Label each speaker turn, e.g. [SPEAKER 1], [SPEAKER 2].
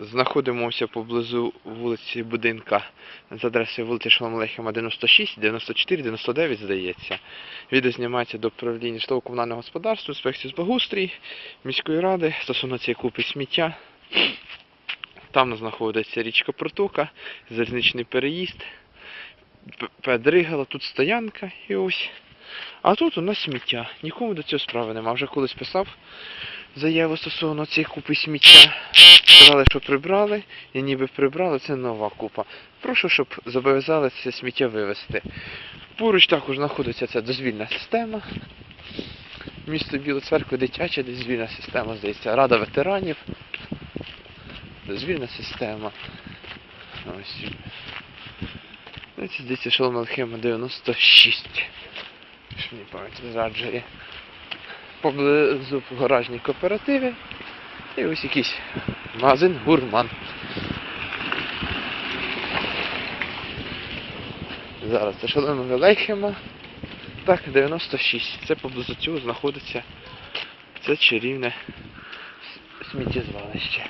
[SPEAKER 1] Знаходимося поблизу вулиці Будинка з адресою вулиці Шаламлехема 96, 94, 99, здається. Відео знімається до управління житлово-комунального господарства, інспекції з благоустрій, міської ради стосовно цієї купи сміття. Там знаходиться річка Протока, залізничний переїзд, Педригала, тут стоянка і ось. А тут у нас сміття. Нікому до цього справи нема. Вже колись писав заяву стосовно цієї купи сміття. Сказали, що прибрали, і ніби прибрали, це нова купа. Прошу, щоб зобов'язали це сміття вивезти. Поруч також знаходиться ця дозвільна система. Місто Біла Церква, дитяча дозвільна система, здається, Рада ветеранів. Дозвільна система. Ось. Ну, Це здається Шолом Алхема 96. Що мені пам'ять зраджує. Поблизу гаражні кооперативи. І ось якийсь магазин гурман. Зараз це Шолом Велехема. Так, 96. Це поблизу цього знаходиться це чарівне сміттєзвалище.